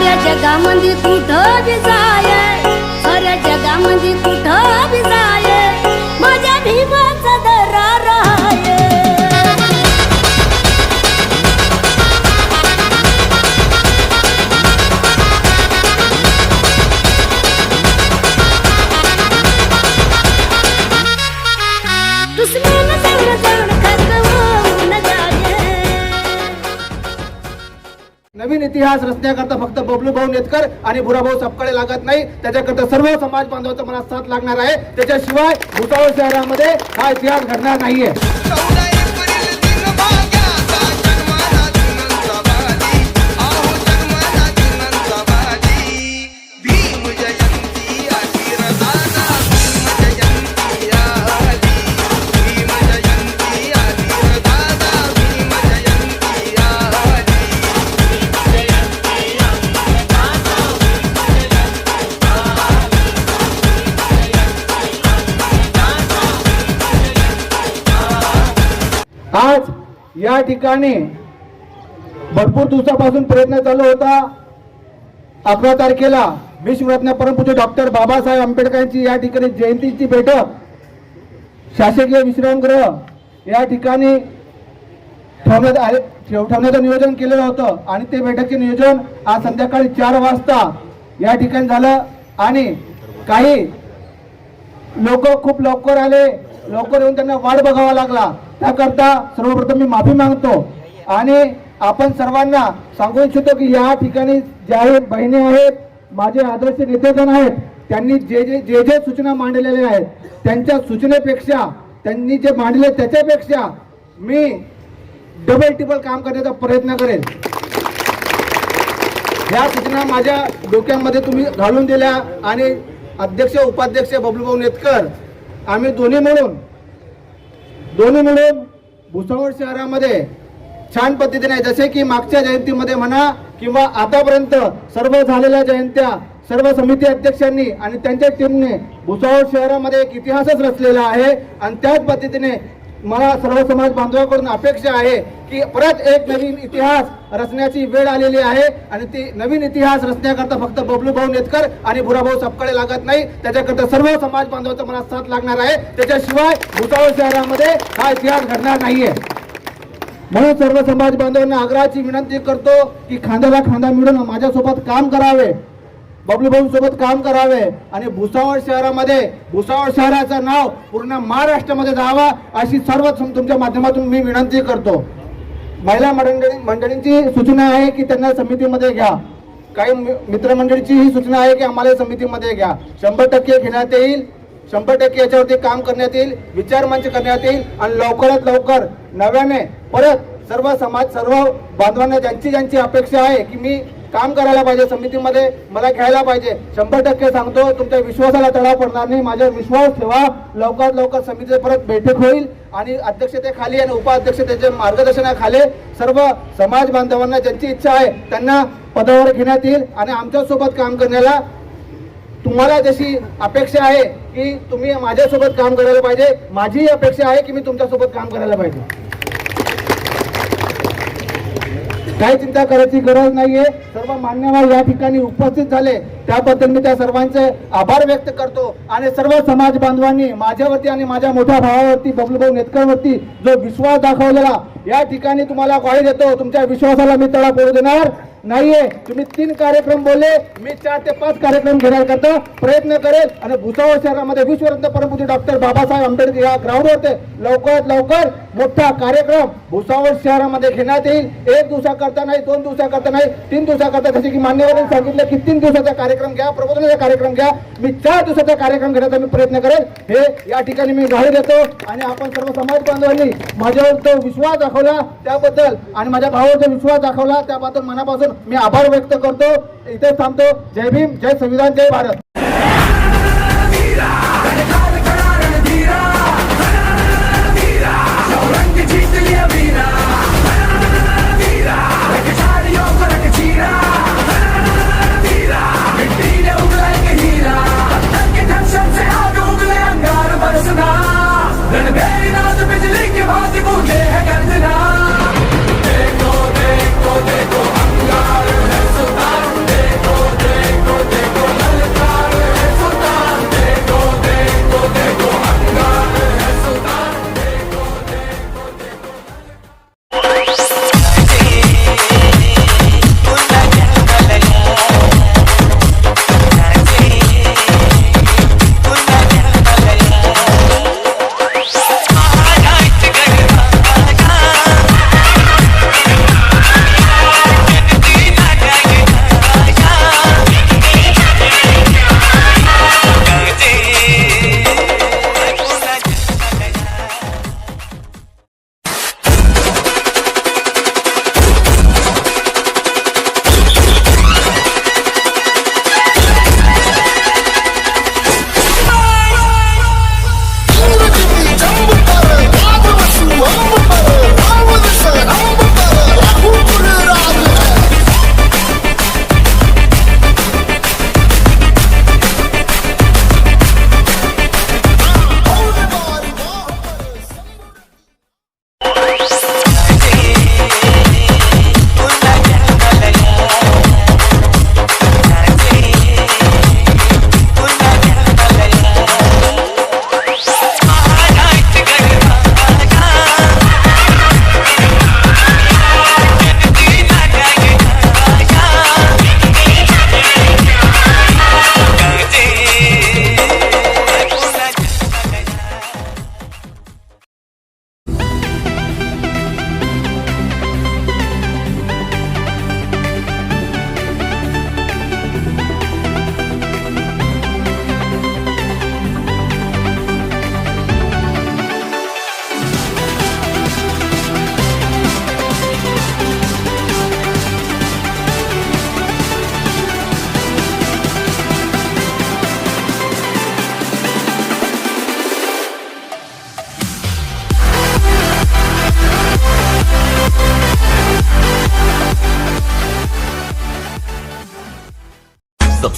साऱ्या जगामध्ये कुठं बी जाय. साऱ्या जगामध्ये कुठं नवीन इतिहास रचण्याकरता फक्त बबलू भाऊ नेतकर आणि बुराभाऊ सपकाळे लागत नाही. त्याच्याकरता सर्व समाज बांधवाचा मला साथ लागणार आहे. त्याच्याशिवाय भुसावळ शहरामध्ये हा इतिहास घडणार नाहीये. आज या ठिकाणी भरपूर दिवसापासून प्रयत्न चालू होता. अकरा तारखेला विश्वरत्न परमपूज्य डॉक्टर बाबासाहेब आंबेडकरांची या ठिकाणी जयंतीची बैठक शासकीय विश्रामगृह या ठिकाणी ठेवण्यात आले ठेवण्याचं नियोजन केलेलं होतं आणि ते बैठकचे नियोजन आज संध्याकाळी चार वाजता या ठिकाणी झालं. आणि काही लोक खूप लवकर आले. लवकर येऊन त्यांना वाट बघावा लागला. त्याकरता सर्वप्रथम मी माफी मागतो. आणि आपण सर्वांना सांगू इच्छितो की या ठिकाणी ज्या बहिणी आहेत माझे आदर्श नेतेगण आहेत त्यांनी जे जे जे जे सूचना मांडलेल्या आहेत त्यांच्या सूचनेपेक्षा त्यांनी जे मांडले त्याच्यापेक्षा मी डबल टिबल काम करण्याचा प्रयत्न करेन. या सूचना माझ्या डोक्यामध्ये तुम्ही घालून दिल्या आणि अध्यक्ष उपाध्यक्ष बबलूभाऊ नेतकर आम्ही दोन्ही मिळून दोन्ही मिळून भुसावळ शहरामध्ये छान पद्धतीने जसे की मागच्या जयंतीमध्ये म्हणा किंवा आतापर्यंत सर्व झालेल्या जयंत्या सर्व समिती अध्यक्षांनी आणि त्यांच्या टीमने भुसावळ शहरामध्ये एक इतिहासच रचलेला आहे. आणि त्याच पद्धतीने मला सर्व समाज बांधवाकडून अपेक्षा आहे की परत एक नवीन इतिहास रचण्याची वेळ आलेली आहे आणि ती नवीन इतिहास रचण्याकरता फक्त बबलू भाऊ नेतकर आणि बुराभाऊ सपकडे लागत नाही. त्याच्याकरता सर्व समाज बांधवाचा मला साथ लागणार आहे. त्याच्याशिवाय भुसावळ शहरामध्ये हा इतिहास घडणार नाहीये. म्हणून सर्व समाज बांधवांना आग्रहाची विनंती करतो की खांद्याला खांदा मिळून माझ्यासोबत काम करावे. बबलू भाऊ सोबत काम करावे आणि भुसावळ शहरामध्ये भुसावळ शहराचं नाव पूर्ण महाराष्ट्रामध्ये जावा अशी सर्व तुमच्या माध्यमातून मी विनंती करतो. महिला मंडळी मंडळींची सूचना आहे की त्यांना समितीमध्ये घ्या. काही मि- मित्रमंडळीची ही सूचना आहे की आम्हाला समितीमध्ये घ्या. शंभर टक्के घेण्यात येईल. शंभर टक्के याच्यावरती काम करण्यात येईल विचारमंच करण्यात येईल आणि लवकरात लवकर नव्याने परत सर्व समाज सर्व बांधवांना ज्यांची ज्यांची अपेक्षा आहे की मी काम करायला पाहिजे समितीमध्ये मला घ्यायला पाहिजे. शंभर टक्के सांगतो तुमच्या विश्वासाला तडा पडणार नाही. माझा विश्वास ठेवा. लवकरात लवकर समितीची परत बैठक होईल आणि अध्यक्षतेखाली आणि उपाध्यक्षतेच्या मार्गदर्शनाखाली सर्व समाज बांधवांना ज्यांची इच्छा आहे त्यांना पदावर घेण्यात येईल आणि आमच्यासोबत काम करण्याला तुम्हाला जशी अपेक्षा आहे की तुम्ही माझ्यासोबत काम करायला पाहिजे माझी अपेक्षा आहे की मी तुमच्यासोबत काम करायला पाहिजे. काही चिंता करायची गरज नाहीये. सर्व मान्यवर या ठिकाणी उपस्थित झाले. त्याबद्दल मी त्या सर्वांचे आभार व्यक्त करतो. आणि सर्व समाज बांधवांनी माझ्यावरती आणि माझ्या मोठ्या भावावरती बबलूभाऊ नेतकरवरती जो विश्वास दाखवलेला या ठिकाणी तुम्हाला ग्वाही देतो. तुमच्या विश्वासाला मी तडा पडू देणार. नाहीये. तुम्ही तीन कार्यक्रम बोलले मी चार ते पाच कार्यक्रम घेण्याकरता प्रयत्न करेल आणि भुसावळ शहरामध्ये विश्वरत्न परमपूज्य डॉक्टर बाबासाहेब आंबेडकर या ग्राउंडवर ते लवकरात लवकर मोठा कार्यक्रम भुसावळ शहरामध्ये घेण्यात येईल. एक दिवसाकरता नाही दोन दिवसाकरता नाही तीन दिवसाकरता जसे की मान्यवरांनी सांगितलं की तीन दिवसाचा कार्यक्रम घ्या प्रबोधनाचा कार्यक्रम घ्या. मी चार दिवसाचा कार्यक्रम घेण्याचा मी प्रयत्न करेल. हे या ठिकाणी मी ग्वाही देतो आणि आपण सर्व समाज बांधवांनी माझ्यावर तो विश्वास दाखवला त्याबद्दल आणि माझ्या भावावर जो विश्वास दाखवला त्याबद्दल मनापासून बद्दल मी आभार व्यक्त करतो. इथे थांबतो. जय भीम जय संविधान जय भारत. बिजली के बाद बूझे है गर्जना।